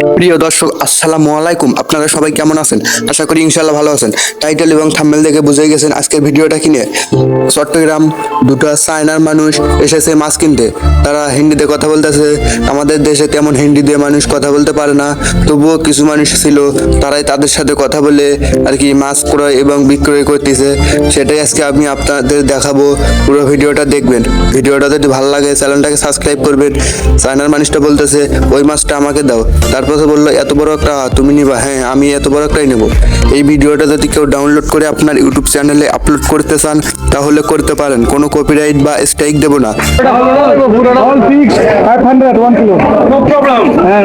প্রিয় দর্শক, আসসালামু আলাইকুম। আপনারা সবাই কেমন আছেন? আশা করি ইনশাল্লাহ ভালো আছেন। টাইটেল এবং থাম্বনেল দেখে বুঝে গেছেন আজকের ভিডিওটা কিনে চট্টগ্রাম দুটো চায়নার মানুষ এসেছে মাছ কিনতে। তারা হিন্দিতে কথা বলতেছে। আমাদের দেশে তেমন হিন্দি দিয়ে মানুষ কথা বলতে পারে না। তবুও কিছু মানুষ ছিল, তারাই তাদের সাথে কথা বলে আর কি মাছ ক্রয় এবং বিক্রয় করতেছে। সেটাই আজকে আমি আপনাদের দেখাবো। পুরো ভিডিওটা দেখবেন। ভিডিওটা যদি ভালো লাগে, চ্যানেলটাকে সাবস্ক্রাইব করবেন। চায়নার মানুষটা বলতেছে, ওই মাছটা আমাকে দাও। তারপর সে বলল এত বড় একটা তুমি নিবা। হ্যাঁ আমি এত বড় একটাই নেব। এই ভিডিওটা যদি কেউ ডাউনলোড করে আপনার ইউটিউব চ্যানেলে আপলোড করতে চান তাহলে করতে পারেন। কোনো কপিরাইট বা স্ট্রাইক দেবো না। All fixed, 500, one kilo. No problem. হ্যাঁ,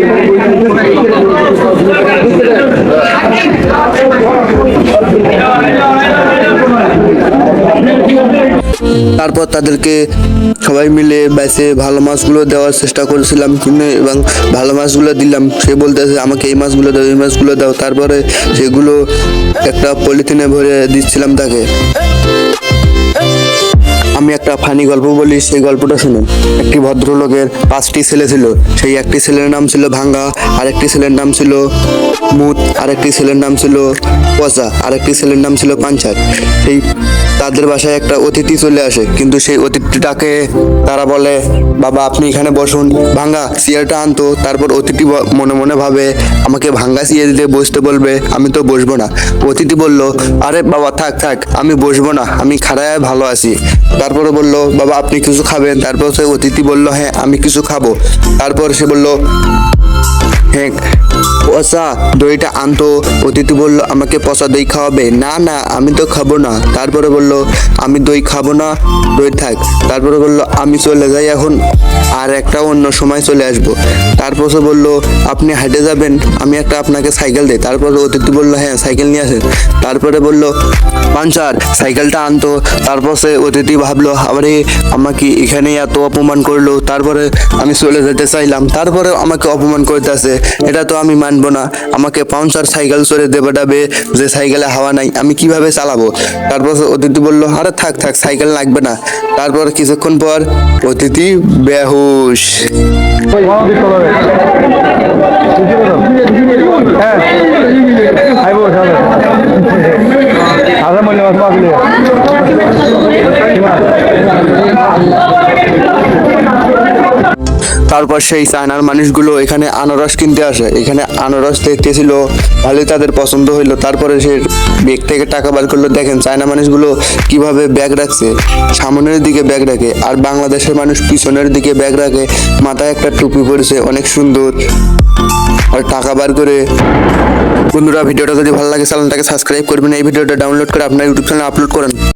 তারপর তাদেরকে সবাই মিলে বেছে ভালো মাছগুলো দেওয়ার চেষ্টা করেছিলাম কিনে এবং ভালো মাছগুলো দিলাম। সে বলতেছে, আমাকে এই মাছগুলো দাও, এই মাছগুলো দাও। তারপরে সেগুলো একটা পলিথিনে ভরে দিচ্ছিলাম তাকে। আমি একটা ফানি গল্প বলি, সেই গল্পটা শুনুন। একটি ভদ্রলোকের পাঁচটি ছেলে ছিল। সেই একটি ছেলের নাম ছিল ভাঙ্গা, আরেকটি ছেলের নাম ছিল মুত, আরেকটি ছেলের নাম ছিল পচা, আরেকটি ছেলের নাম ছিল পাঞ্চার। সেই তাদের বাসায় একটা অতিথি চলে আসে। কিন্তু সেই অতিথিটাকে তারা বলে, বাবা, আপনি এখানে বসুন। ভাঙ্গা, চেয়ারটা আনতো তারপর অতিথি মনে মনে ভাবে, আমাকে ভাঙ্গা চেয়ার দিতে বসতে বলবে, আমি তো বসবো না। অতিথি বলল, আরে বাবা, থাক থাক, আমি বসবো না, আমি খাড়ায় ভালো আছি। তারপরে বলল, বাবা, আপনি কিছু খাবেন? তারপর সে অতিথি বলল হ্যাঁ আমি কিছু খাব। তারপর সে বলল হ্যাঁ পচা দইটা আনতো। অতিথি বলল, আমাকে পচা দই খাওয়াবে? না না, আমি তো খাব না। তারপরে বলল, আমি দই খাব না, দই থাক। তারপরে বলল, আমি চলে যাই এখন, আর একটা অন্য সময় চলে আসব। তারপর সে বলল, আপনি হাঁটে যাবেন, আমি একটা আপনাকে সাইকেল দিই। তারপরে অতিথি বলল হ্যাঁ সাইকেল নিয়ে আসেন। তারপরে বলল পাঞ্চার সাইকেলটা আনতো। তারপর সে অতিথি ভাবলো আবারে আমাকে এখানে এত অপমান করল। তারপরে আমি চলে যেতে চাইলাম। তারপরে আমাকে অপমান করতেছে। এটা তো আমি মানবো না আমাকে পাউন্সার সাইকেল দেবে ডাবে যে সাইকেলে হাওয়া নাই, আমি কীভাবে চালাবো তারপর অতিথি বলল, আরে থাক থাক, সাইকেল লাগবে না তারপর কিছুক্ষণ পর অতিথি বেহুশ। আধা মাছ মাছ? তারপর সেই চায়নার মানুষগুলো এখানে আনারস কিনতে আসে। এখানে আনারস দেখতেছিল, ভালোই তাদের পছন্দ হইল। তারপরে সে ব্যাগ থেকে টাকা বার করল। দেখেন চায়না মানুষগুলো কীভাবে ব্যাগ রাখছে। সামনের দিকে ব্যাগ রাখে আর বাংলাদেশের মানুষ পিছনের দিকে ব্যাগ রাখে। মাথায় একটা টুপি পরেছে, অনেক সুন্দর। আর টাকা বার করে। বন্ধুরা, ভিডিওটা যদি ভালো লাগে, চ্যানেলটাকে সাবস্ক্রাইব করবেন। এই ভিডিওটা ডাউনলোড করে আপনার ইউটিউব চ্যানেলে আপলোড করেন।